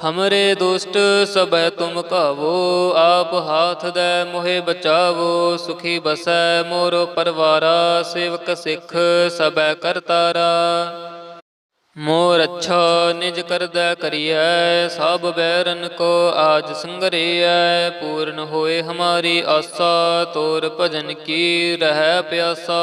ਹਮਰੇ ਦੁਸ਼ਟ ਸਬੈ ਤੁਮ ਕਾਵੋ ਆਪ ਹਾਥ ਦੈ ਮੋਹਿ ਬਚਾਵੋ ਸੁਖੀ ਬਸੈ ਮੋਰੋ ਪਰਵਾਰਾ ਸੇਵਕ ਸਿੱਖ ਸਬੈ ਕਰਤਾਰਾ ਮੋਰ ਅੱਛਾ ਨਿਜ ਕਰਦਾ ਕਰੀਐ ਸਭ ਬੈਰਨ ਕੋ ਆਜ ਸੰਗਰੀਐ ਪੂਰਨ ਹੋਏ ਹਮਾਰੀ ਆਸਾ ਤੋਰ ਭਜਨ ਕੀ ਰਹਿ ਪਿਆਸਾ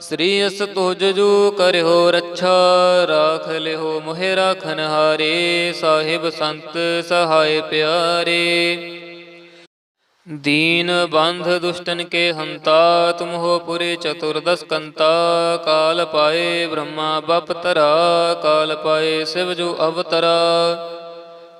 ਸ੍ਰੀ ਅਸ ਤੁਜ ਜੂ ਕਰਿਓ ਰੱਛਾ, ਰਾਖ ਲਿਓ ਮੋਹਿ ਰਾਖਨ ਹਾਰੇ, ਸਾਹਿਬ ਸੰਤ ਸਹਾਇ ਪਿਆਰੇ। ਦੀਨ ਬੰਧ ਦੁਸ਼ਟਨ ਕੇ ਹੰਤਾ, ਤੁਮ ਹੋ ਪੁਰੇ ਚਤੁਰਦਸ ਕੰਤਾ, ਕਾਲ ਪਾਏ ਬ੍ਰਹਮਾ, ਬਪ ਤਰਾ, ਕਾਲ ਪਾਏ ਸਿਵ ਜੋ ਅਵਤਰਾ।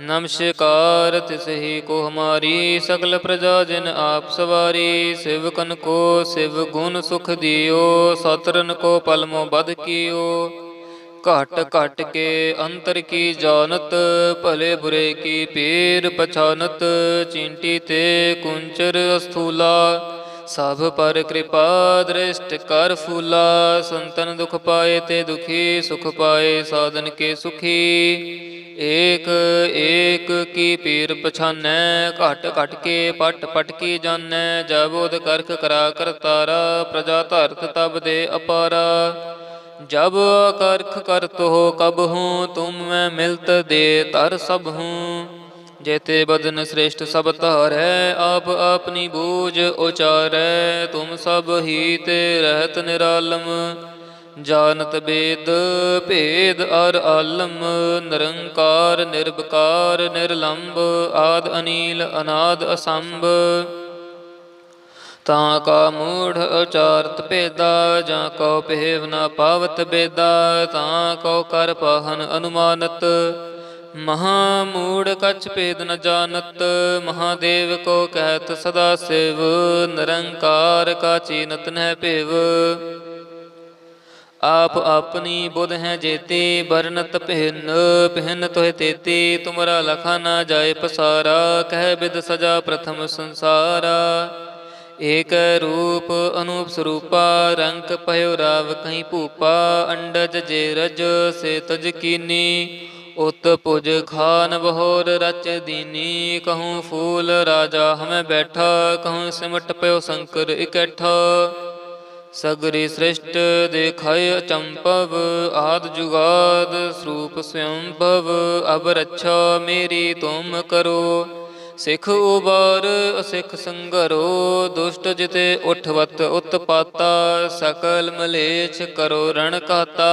ਨਮਸਕਾਰ ਤਿਸ ਹੀ ਕੋ ਹਮਾਰੀ, ਸਗਲ ਪ੍ਰਜਾ ਜਿਨ ਆਪ ਸਵਾਰੀ, ਸਿਵਕਨ ਕੋ ਸਿਵ ਗੁਣ ਸੁਖ ਦਿਓ, ਸਤਰਨ ਕੋ ਪਲਮੋ ਬਦ ਕੀਓ। ਘਟ ਘਟ ਕੇ ਅੰਤਰ ਕੀ ਜਾਣਤ, ਭਲੇ ਬੁਰੇ ਕੀ ਪੀਰ ਪਛਾਨਤ, ਚਿੰਟੀ ਤੇ ਕੁੰਚਰ ਅਸਥੂਲਾ। ਸਭ ਪਰ ਕਿਰਪਾ ਦ੍ਰਿਸ਼ਟ ਕਰ ਫੂਲਾ, ਸੰਤਨ ਦੁਖ ਪਾਏ ਤੇ ਦੁਖੀ, ਸੁਖ ਪਾਏ ਸਾਧਨ ਕੇ ਸੁਖੀ। ਏਕ ਏਕ ਕੀ ਪੀਰ ਪਛਾਨੈ, ਘਟ ਘਟ ਕੇ ਪਟ ਪਟ ਕੀ ਜਾਣੈ ਜਬੋਦ ਕਰਖ ਕਰਾ ਕਰਤਾਰਾ ਪ੍ਰਜਾ ਧਰਤ ਤਬ ਦੇ ਅਪਾਰਾ। ਜਬ ਕਰਖ ਕਰਤ ਹੋ ਕਬ ਹੂੰ, ਤੁਮ ਮੈਂ ਮਿਲਤ ਦੇ ਤਰ ਸਭ ਹੂੰ। ਜੇਤੇ ਬਦਨ ਸ੍ਰੇਸ਼ਟ ਸਭ ਧਾਰੈ, ਆਪ ਆਪਨੀ ਬੂਝ ਉਚਾਰੈ, ਤੁਮ ਸਭ ਹੀ ਤੇ ਰਹਿਤ ਨਿਰਾਲਮ। ਜਾਨਤ ਬੇਦ, ਭੇਦ ਅਰ ਆਲਮ, ਨਿਰੰਕਾਰ ਨਿਰਭਕਾਰ ਨਿਰਲੰਭ ਆਦ ਅਨੀਲ, ਅਨਾਦ ਅਸੰਭ। ਤਾਂ ਕਾ ਮੂੜ ਉਚਾਰਤ ਭੇਦਾ, ਜਾਂ ਕਉ ਪਹਿਵ ਨਾ ਪਾਵਤ ਬੇਦਾ, ਤਾਂ ਕਉ ਕਰ ਪਾਹਨ ਅਨੁਮਾਨਤ। ਮਹਾ ਮੂੜ ਕਛ ਭੇਦ ਨ ਜਾਣਤ, ਮਹਾਦੇਵ ਕੋ ਕਹਿਤ ਸਦਾ ਸਿਵ, ਨਿਰੰਕਾਰ ਕਾ ਚੀਨਤ ਨਹਿ ਭੇਵ। ਆਪ ਆਪਣੀ ਬੁਧ ਹੈ ਜੇਤੀ ਬਰਨਤ ਪਹਿਨ ਪਹਿਨ ਤੋਹਿ ਤੇਤੀ, ਤੁਮਰਾ ਲਖਾ ਨਾ ਜਾਏ ਪਸਾਰਾ, ਕਹਿ ਬਿਦ ਸਜਾ ਪ੍ਰਥਮ ਸੰਸਾਰਾ। ਏਕ ਰੂਪ ਅਨੂਪ ਸਰੂਪਾ, ਰੰਗ ਭਇਓ ਰਾਵ ਕਹੀਂ ਭੂਪਾ, ਅੰਡਜ ਜੇ ਰਜ, ਸੇ ਤਜ ਕੀਨੀ। ਉਤ ਪੁਜ ਖਾਨ ਬਹੋਰ ਰਚ ਦੀਨੀ, ਕਹੂੰ ਫੂਲ ਰਾਜਾ ਹਮੇ ਬੈਠਾ, ਕਹੂੰ ਸਿਮਟ ਪਇਓ ਸ਼ੰਕਰ ਇਕੱਠਾ। ਸਗਰੀ ਸ੍ਰਿਸ਼ਟ ਦੇਖਾਇ ਅਚੰਪਵ ਆਦ ਜੁਗਾਦ ਸਰੂਪ ਸਯੰਭਵ ਅਬ ਰੱਛਾ ਮੇਰੀ ਤੁਮ ਕਰੋ। ਸਿੱਖ ਉਬਾਰ ਅਸਿੱਖ ਸੰਗਰੋ, ਦੁਸ਼ਟ ਜਿਤੇ ਉਠਵਤ ਉਤਪਾਤਾ, ਸਕਲ ਮਲੇਛ ਕਰੋ ਰਣ ਕਾਤਾ।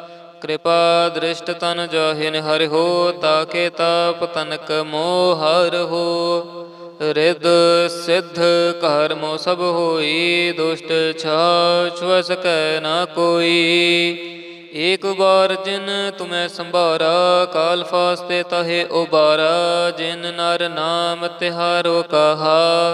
ਕਿਰਪਾ ਦ੍ਰਿਸ਼ਟ ਤਨ ਜਾਹਿਨ ਹਰਿ ਹੋ, ਤਾਕੇ ਤਾਪ ਤਨਕ ਮੋਹ ਹਰ ਹੋ। ਰਿਦ ਸਿੱਧ ਘਰ ਸਭ ਹੋਈ, ਦੁਸ਼ਟ ਛਾਛ ਸਕੈ ਨਾ ਕੋਈ। ਏਕ ਬਾਰ ਜਿਨ ਤੁਮੈ ਸੰਭਾਰਾ, ਕਾਲ ਫਾਸਤੇ ਤਹੇ ਉਬਾਰਾ। ਜਿਨ ਨਰ ਨਾਮ ਤਿਹਾਰੋ ਕਹਾ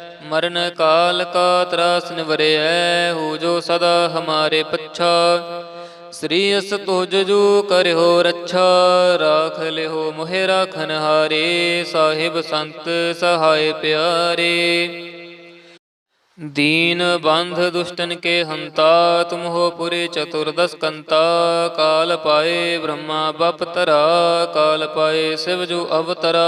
ਮਰਨ ਕਾਲ ਕਾ ਤਰਾਸ ਨਿਵਰਿਐ ਹੋ ਜੋ ਸਦਾ ਹਮਾਰੇ ਪੱਛਾ। ਸ੍ਰੀ ਅਸ ਤੁਜ ਜੂ ਕਰਿਓ ਰੱਛਾ, ਰਾਖ ਲਿਓ ਮੋਹਿ ਰਾਖਨ ਹਾਰੇ, ਸਾਹਿਬ ਸੰਤ ਸਹਾਇ ਪਿਆਰੇ। ਦੀਨ ਬੰਧ ਦੁਸ਼ਟਨ ਕੇ ਹੰਤਾ, ਤੁਮ ਹੋ ਪੁਰੇ ਚਤੁਰਦਸ ਕੰਤਾ। ਕਾਲ ਪਾਏ ਬ੍ਰਹਮਾ ਬਪ ਤਰਾ, ਕਾਲ ਪਾਏ ਸਿਵ ਜੋ ਅਵਤਰਾ।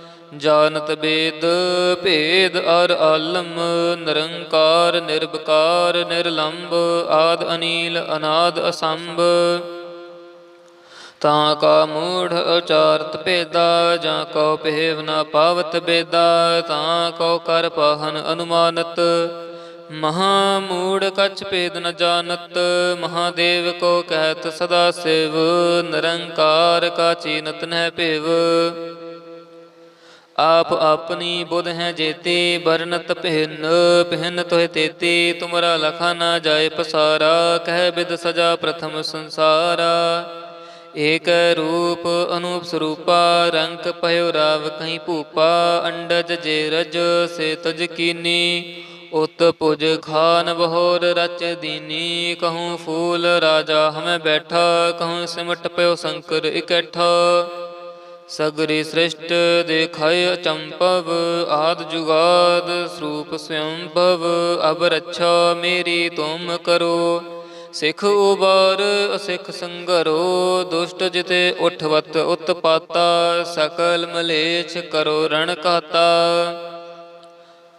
ਜਾਣਤ ਬੇਦ, ਭੇਦ ਅਰ ਆਲਮ, ਨਿਰੰਕਾਰ ਨਿਰਭਕਾਰ ਨਿਰਲੰਭ ਆਦ ਅਨੀਲ, ਅਨਾਦ ਅਸੰਭ। ਤਾਂ ਕਾ ਮੂੜ ਉਚਾਰਤ ਭੇਦਾ, ਜਾਂ ਕਉ ਪਹਿਵ ਨਾ ਪਾਵਤ ਬੇਦਾ, ਤਾਂ ਕਉ ਕਰ ਪਾਹਨ ਅਨੁਮਾਨਤ। ਮਹਾ ਮੂੜ ਕਛ ਭੇਦ ਨ ਜਾਣਤ ਮਹਾਦੇਵ ਕੋ ਕਹਿਤ ਸਦਾ ਸਿਵ, ਨਿਰੰਕਾਰ ਕਾ ਚੀਨਤ ਨਹਿ ਭੇਵ। ਆਪ ਆਪਣੀ ਬੁਧ ਹੈ ਜੇਤੇ ਬਰਨਤ ਪਹਿਨ ਪਹਿਨ ਤੋਹਿ ਤੇਤੇ, ਤੁਮਰਾ ਲਖਾ ਨਾ ਜਾਏ ਪਸਾਰਾ, ਕਹਿ ਬਿਦ ਸਜਾ ਪ੍ਰਥਮ ਸੰਸਾਰਾ। ਏਕ ਰੂਪ ਅਨੂਪ ਸਰੂਪਾ ਰੰਗ ਭਇਓ ਰਾਵ ਕਹੀਂ ਭੂਪਾ, ਅੰਡਜ ਜੇ ਰਜ ਸੇ ਤਜ ਕੀਨੀ। ਉਤ ਪੁਜ ਖਾਨ ਬਹੋਰ ਰਚ ਦੀਨੀ, ਕਹੂੰ ਫੂਲ ਰਾਜਾ ਹਮੇ ਬੈਠਾ, ਕਹੂੰ ਸਿਮਟ ਪਇਓ ਸ਼ੰਕਰ ਇਕੱਠਾ। ਸਗਰੀ ਸ੍ਰਿਸ਼ਟ ਦੇਖਾਇ ਅਚੰਪਵ, ਆਦ ਜੁਗਾਦ ਸਰੂਪ ਸਯੰਭਵ ਅਬ ਰੱਛਾ ਮੇਰੀ ਤੁਮ ਕਰੋ। ਸਿੱਖ ਉਬਾਰ, ਅਸਿੱਖ ਸੰਗਰੋ, ਦੁਸ਼ਟ ਜਿਤੇ ਉਠਵਤ ਉਤਪਾਤਾ, ਸਕਲ ਮਲੇਛ ਕਰੋ ਰਣ ਕਾਤਾ।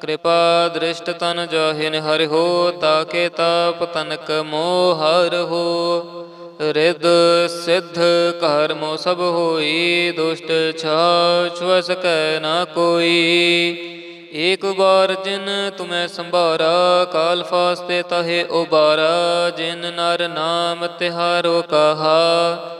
ਕਿਰਪਾ ਦ੍ਰਿਸ਼ਟ ਤਨ ਜਾਹਿਨ ਹਰਿ ਹੋ, ਤਾਕੇ ਤਾਪ ਤਨਕ ਮੋਹ ਹਰ ਹੋ। ਰਿਦ ਸਿੱਧ ਘਰ ਸਭ ਹੋਈ, ਦੁਸ਼ਟ ਛਾਛ ਸਕੈ ਨਾ ਕੋਈ। ਏਕ ਬਾਰ ਜਿਨ ਤੁਮੈ ਸੰਭਾਰਾ, ਕਾਲ ਫਾਸਤੇ ਤਹੇ ਉਬਾਰਾ। ਜਿਨ ਨਰ ਨਾਮ ਤਿਹਾਰੋ ਕਹਾ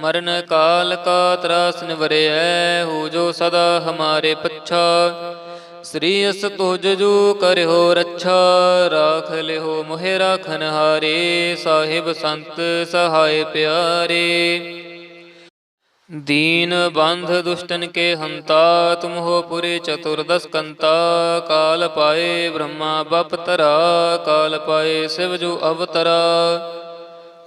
ਮਰਨ ਕਾਲ ਕਾ ਤਰਾਸ ਨਿਵਰਿਐ, ਹੋ ਜੋ ਸਦਾ ਹਮਾਰੇ ਪੱਛਾ। ਸ੍ਰੀ ਅਸ ਤੁਜ ਜੂ ਕਰਿਓ ਰੱਛਾ, ਰਾਖ ਲਿਓ ਮੋਹਿ ਰਾਖਨ ਹਾਰੇ, ਸਾਹਿਬ ਸੰਤ ਸਹਾਇ ਪਿਆਰੇ। ਦੀਨ ਬੰਧ ਦੁਸ਼ਟਨ ਕੇ ਹੰਤਾ, ਤੁਮ ਹੋ ਪੁਰੇ ਚਤੁਰਦਸ ਕੰਤਾ। ਕਾਲ ਪਾਏ ਬ੍ਰਹਮਾ ਬਪ ਤਰਾ, ਕਾਲ ਪਾਏ ਸਿਵ ਜੂ ਅਵਤਰਾ।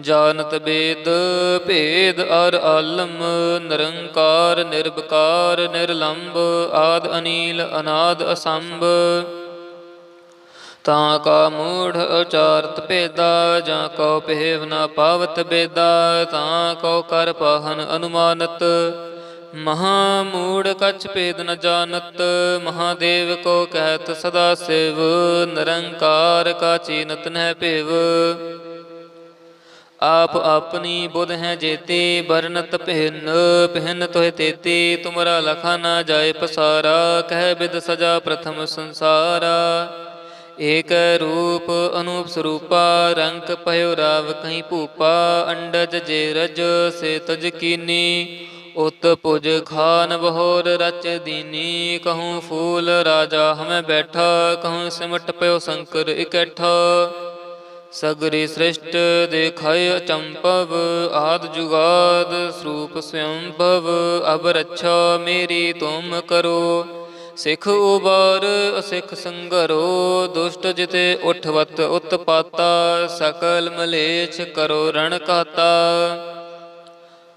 ਜਾਣਤ ਬੇਦ, ਭੇਦ ਅਰ ਆਲਮ, ਨਿਰੰਕਾਰ ਨਿਰਭਕਾਰ ਨਿਰਲੰਭ ਆਦ ਅਨੀਲ, ਅਨਾਦ ਅਸੰਭ। ਤਾਂ ਕਾ ਮੂੜ ਉਚਾਰਤ ਭੇਦਾ, ਜਾਂ ਕਉ ਪਹਿਵ ਨਾ ਪਾਵਤ ਬੇਦਾ, ਤਾਂ ਕਉ ਕਰ ਪਾਹਨ ਅਨੁਮਾਨਤ। ਮਹਾ ਮੂੜ ਕਛ ਭੇਦ ਨ ਜਾਣਤ ਮਹਾਦੇਵ ਕੋ ਕਹਿਤ ਸਦਾ ਸਿਵ, ਨਿਰੰਕਾਰ ਕਾ ਚੀਨਤ ਨਹਿ ਭੇਵ। ਆਪ ਆਪਣੀ ਬੁਧ ਹੈ ਜੇਤੇ ਬਰਨਤ ਪਹਿਨ ਪਹਿਨ ਤੋਹਿ ਤੇਤੇ, ਤੁਮਰਾ ਲਖਾ ਨਾ ਜਾਏ ਪਸਾਰਾ, ਕਹਿ ਬਿਦ ਸਜਾ ਪ੍ਰਥਮ ਸੰਸਾਰਾ। ਏਕ ਰੂਪ ਅਨੂਪ ਸਰੂਪਾ ਰੰਗ ਭਇਓ ਰਾਵ ਕਹੀਂ ਭੂਪਾ, ਅੰਡਜ ਜੇ ਰਜ ਸੇ ਤਜ ਕੀਨੀ। ਉਤ ਪੁਜ ਖਾਨ ਬਹੋਰ ਰਚ ਦੀਨੀ, ਕਹੂੰ ਫੂਲ ਰਾਜਾ ਹਮੈ ਬੈਠਾ, ਕਹੂੰ ਸਿਮਟ ਪਇਓ ਸ਼ੰਕਰ ਇਕੱਠਾ। ਸਗਰੀ ਸ੍ਰਿਸ਼ਟ ਦੇਖਾਇ ਅਚੰਪਵ ਆਦ ਜੁਗਾਦ ਸਰੂਪ ਸਵੰਭਵ ਅਬ ਰੱਛਾ ਮੇਰੀ ਤੁਮ ਕਰੋ। ਸਿੱਖ ਉਬਾਰ, ਅਸਿੱਖ ਸੰਗਰੋ, ਦੁਸ਼ਟ ਜਿਤੇ ਉਠਵਤ ਉਤਪਾਤਾ, ਸਕਲ ਮਲੇਛ ਕਰੋ ਰਣ ਕਾਤਾ।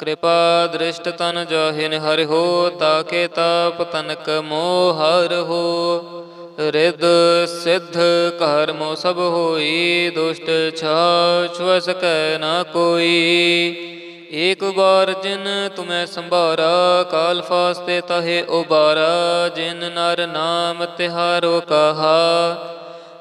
ਕਿਰਪਾ ਦ੍ਰਿਸ਼ਟ ਤਨ ਜਾਹਿਨ ਹਰਿ ਹੋ, ਤਾਕੇ ਤਾਪ ਤਨਕ ਮੋਹ ਹਰ ਹੋ। ਰਿਦ ਸਿੱਧ ਘਰ ਸਭ ਹੋਈ, ਦੁਸ਼ਟ ਛਾ ਛੁਅ ਨਾ ਕੋਈ। ਏਕ ਬਾਰ ਜਿਨ ਤੁਮੈ ਸੰਭਾਰਾ, ਕਾਲ ਫਾਸਤੇ ਤਹੇ ਉਬਾਰਾ। ਜਿਨ ਨਰ ਨਾਮ ਤਿਹਾਰੋ ਕਹਾ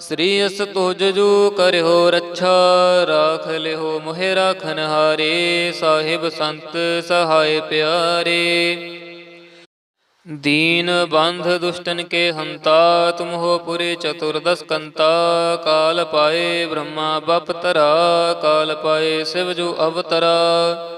ਸ੍ਰੀ ਅਸ ਤੁਜ ਜੂ ਕਰਿਓ ਰੱਛਾ, ਰਾਖ ਲਿਓ ਮੋਹਿ ਰਾਖਨ ਹਾਰੇ, ਸਾਹਿਬ ਸੰਤ ਸਹਾਇ ਪਿਆਰੇ। ਦੀਨ ਬੰਧ ਦੁਸ਼ਟਨ ਕੇ ਹੰਤਾ, ਤੁਮ ਹੋ ਪੁਰੇ ਚਤੁਰਦਸ ਕੰਤਾ, ਕਾਲ ਪਾਏ ਬ੍ਰਹਮਾ ਬਪ ਤਰਾ, ਕਾਲ ਪਾਏ ਸਿਵ ਜੂ ਅਵਤਰਾ।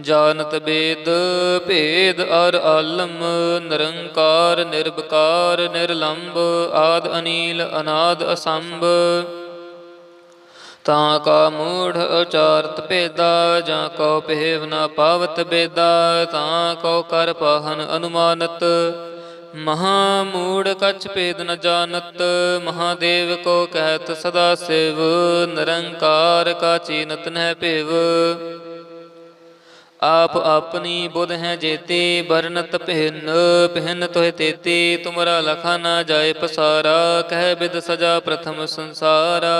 ਜਾਣਤ ਬੇਦ, ਭੇਦ ਅਰ ਆਲਮ, ਨਿਰੰਕਾਰ ਨਿਰਭਕਾਰ ਨਿਰਲੰਭ ਆਦ ਅਨੀਲ, ਅਨਾਦ ਅਸੰਭ। ਤਾਂ ਕਾ ਮੂੜ ਉਚਾਰਤ ਭੇਦਾ, ਜਾਂ ਕਉ ਪਹਿਵ ਨਾ ਪਾਵਤ ਬੇਦਾ, ਤਾਂ ਕਉ ਕਰ ਪਾਹਨ ਅਨੁਮਾਨਤ। ਮਹਾ ਮੂੜ ਕਛ ਭੇਦ ਨ ਜਾਣਤ ਮਹਾਦੇਵ ਕੋ ਕਹਿਤ ਸਦਾ ਸਿਵ, ਨਿਰੰਕਾਰ ਕਾ ਚੀਨਤ ਨਹਿ ਭੇਵ। ਆਪ ਆਪਣੀ ਬੁਧ ਹੈ ਜੇਤੇ ਬਰਨਤ ਪਹਿਨ ਪਹਿਨ ਤੋਹਿ ਤੇਤੇ, ਤੁਮਰਾ ਲਖਾ ਨਾ ਜਾਏ ਪਸਾਰਾ, ਕਹਿ ਬਿਦ ਸਜਾ ਪ੍ਰਥਮ ਸੰਸਾਰਾ।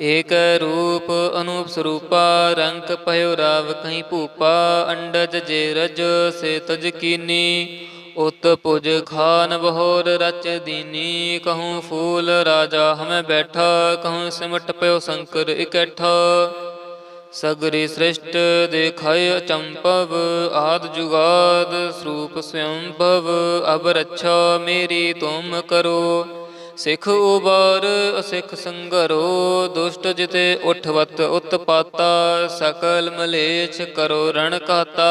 ਏਕ ਰੂਪ ਅਨੂਪ ਸਰੂਪਾ ਰੰਗ ਭਇਓ ਰਾਵ ਕਹੀਂ ਭੂਪਾ, ਅੰਡਜ ਜੇ ਰਜ ਸੇ ਤਜ ਕੀਨੀ। ਉਤ ਪੁਜ ਖਾਨ ਬਹੋਰ ਰਚ ਦੀਨੀ, ਕਹੂੰ ਫੂਲ ਰਾਜਾ ਹਮੇ ਬੈਠਾ, ਕਹੂੰ ਸਿਮਟ ਪਇਓ ਸ਼ੰਕਰ ਇਕੱਠਾ। ਸਗਰੀ ਸ੍ਰਿਸ਼ਟ ਦੇਖਾਇ ਅਚੰਪਵ, ਆਦ ਜੁਗਾਦ ਸਰੂਪ ਸਵੰਭਵ ਅਬ ਰੱਛਾ ਮੇਰੀ ਤੁਮ ਕਰੋ। ਸਿਖ ਉਬਾਰ, ਅਸਿਖ ਸੰਗਰੋ, ਦੁਸ਼ਟ ਜਿਤੇ ਉਠਵਤ ਉਤਪਾਤਾ, ਸਕਲ ਮਲੇਛ ਕਰੋ ਰਣ ਕਾਤਾ।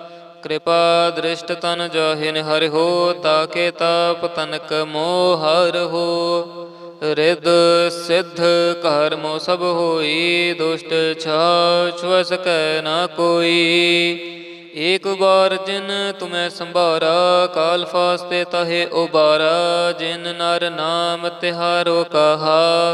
ਕਿਰਪਾ ਦ੍ਰਿਸ਼ਟ ਤਨ ਜਾਹਿਨ ਹਰਿ ਹੋ, ਤਾਕੇ ਤਾਪ ਤਨਕ ਮੋਹ ਹਰ ਹੋ। ਰਿਦ ਸਿੱਧ ਕਰਮੋ ਸਭ ਹੋਈ, ਦੁਸ਼ਟ ਛਾ ਛੁਅ ਨਾ ਕੋਈ। ਏਕ ਬਾਰ ਜਿਨ ਤੁਮੈ ਸੰਭਾਰਾ, ਕਾਲ ਫਾਸਤੇ ਤਹੇ ਉਬਾਰਾ। ਜਿਨ ਨਰ ਨਾਮ ਤਿਹਾਰੋ ਕਹਾ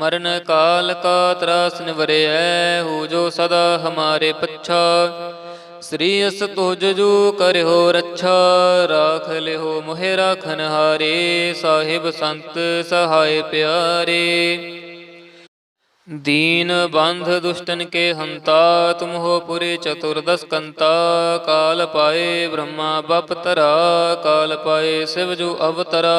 ਮਰਨ ਕਾਲ ਕਾ ਤਰਾਸ ਨਿਵਰਿਐ ਹੋ ਜੋ ਸਦਾ ਹਮਾਰੇ ਪੱਛਾ ਸ੍ਰੀ ਅਸ ਤੁਜ ਜੂ ਕਰਿਓ ਰੱਛਾ ਰਾਖ ਲਿਓ ਮੋਹਿ ਰਾਖਨ ਹਾਰੇ ਸਾਹਿਬ ਸੰਤ ਸਹਾਇ ਪਿਆਰੇ दीन बंध दुष्टन के हंता तुम हो पुरे चतुर्दश कंता काल पाए ब्रह्मा बप तरा काल पाए शिव जो अवतरा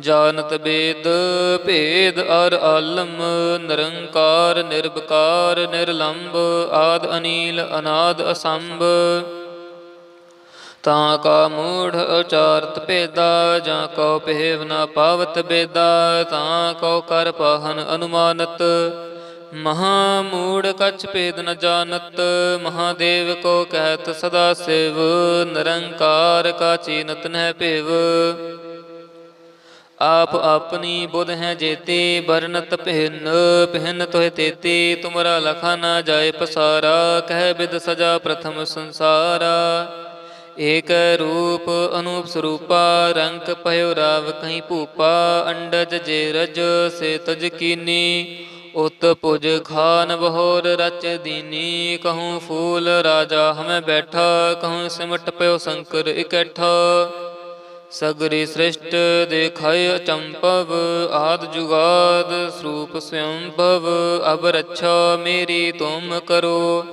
ਜਾਣਤ ਬੇਦ, ਭੇਦ ਅਰ ਆਲਮ, ਨਿਰੰਕਾਰ ਨਿਰਭਕਾਰ ਨਿਰਲੰਭ ਆਦ ਅਨੀਲ, ਅਨਾਦ ਅਸੰਭ। ਤਾਂ ਕਾ ਮੂੜ ਉਚਾਰਤ ਭੇਦਾ, ਜਾਂ ਕਉ ਪਹਿਵ ਨਾ ਪਾਵਤ ਬੇਦਾ, ਤਾਂ ਕਉ ਕਰ ਪਾਹਨ ਅਨੁਮਾਨਤ। ਮਹਾ ਮੂੜ ਕਛ ਭੇਦ ਨ ਜਾਣਤ ਮਹਾਦੇਵ ਕੋ ਕਹਿਤ ਸਦਾ ਸਿਵ, ਨਿਰੰਕਾਰ ਕਾ ਚੀਨਤ ਨਹਿ ਭੇਵ। ਆਪ ਆਪਣੀ ਬੁਧ ਹੈ ਜੇਤੇ ਬਰਨਤ ਪਹਿਨ ਪਹਿਨ ਤੋਹਿ ਤੇਤੀ, ਤੁਮਰਾ ਲਖਾ ਨਾ ਜਾਏ ਪਸਾਰਾ, ਕਹਿ ਬਿਦ ਸਜਾ ਪ੍ਰਥਮ ਸੰਸਾਰਾ। ਏਕ ਰੂਪ ਅਨੂਪ ਸਰੂਪਾ ਰੰਗ ਭਇਓ ਰਾਵ ਕਹੀਂ ਭੂਪਾ, ਅੰਡਜ ਜੇ ਰਜ ਸੇ ਤਜ ਕੀਨੀ। ਉਤ ਪੁਜ ਖਾਨ ਬਹੋਰ ਰਚ ਦੀਨੀ, ਕਹੂੰ ਫੂਲ ਰਾਜਾ ਹਮੇ ਬੈਠਾ, ਕਹੂੰ ਸਿਮਟ ਪਇਓ ਸ਼ੰਕਰ ਇਕੱਠਾ। ਸਗਰੀ ਸ੍ਰਿਸ਼ਟ ਦੇਖਾਇ ਅਚੰਪਵ ਆਦ ਜੁਗਾਦ ਸਰੂਪ ਸਵੰਭਵ ਅਬ ਰੱਛਾ ਮੇਰੀ ਤੁਮ ਕਰੋ।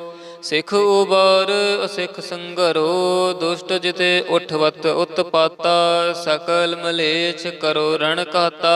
ਸਿਖ ਉਬਾਰ, ਅਸਿਖ ਸੰਗਰੋ, ਦੁਸ਼ਟ ਜਿਤੇ ਉਠਵਤ ਉਤਪਾਤਾ, ਸਕਲ ਮਲੇਛ ਕਰੋ ਰਣ ਕਾਤਾ।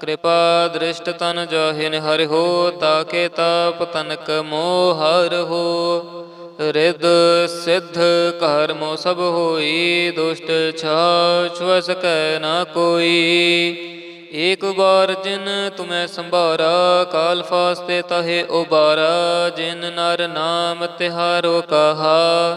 ਕਿਰਪਾ ਦ੍ਰਿਸ਼ਟ ਤਨ ਜਾਹਿਨ ਹਰਿ ਹੋ, ਤਾਕੇ ਤਾਪ ਤਨਕ ਮੋਹ ਹਰ ਹੋ। ਰਿਦ ਸਿੱਧ ਕਰਮੋ ਸਭ ਹੋਈ, ਦੁਸ਼ਟ ਛਾਛ ਸਕੈ ਨਾ ਕੋਈ। ਏਕ ਬਾਰ ਜਿਨ ਤੁਮੈ ਸੰਭਾਰਾ, ਕਾਲ ਫਾਸਤੇ ਤਹੇ ਉਬਾਰਾ। ਜਿਨ ਨਰ ਨਾਮ ਤਿਹਾਰੋ ਕਹਾ